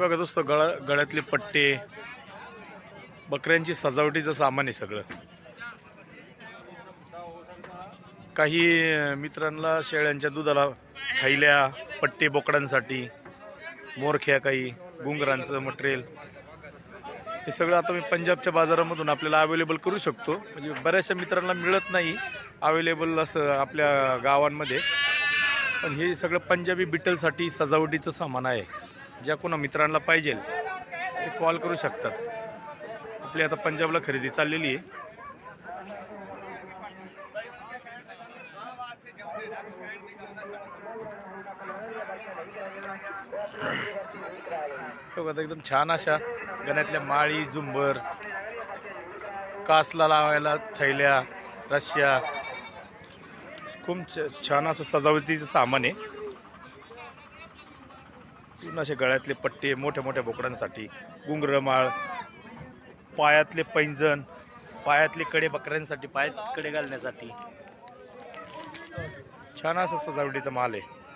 बघा असतो गळा गळ्यातले पट्टे बकऱ्यांची सजावटीचं सामान आहे सगळं. काही मित्रांना शेळ्यांच्या दुधाला थैल्या पट्टे बोकडांसाठी मोरख्या काही गुंगरांचं मटेरियल हे सगळं आता मी पंजाबच्या बाजारामधून आपल्याला अवेलेबल करू शकतो. म्हणजे बऱ्याचशा मित्रांना मिळत नाही अवेलेबल असं आपल्या गावांमध्ये. पण हे सगळं पंजाबी बिटलसाठी सजावटीचं सामान आहे. ज्या कोणा मित्रांना पाहिजे ते कॉल करू शकतात. आपली आता पंजाबला खरेदी चाललेली आहे. बघा आता एकदम छान अशा गण्यातल्या माळी झुंबर कासला लावायला थैल्या रश्या खूप छ- छान असं सजावटीचं सामान आहे. पूर्ण असे गळ्यातले पट्टे मोठ्या मोठ्या बोकडांसाठी गुंगरमाळ पायातले पैंजण पायातले कडे बकऱ्यांसाठी पायात कडे घालण्यासाठी. छान असं सजावटीचा माल आहे.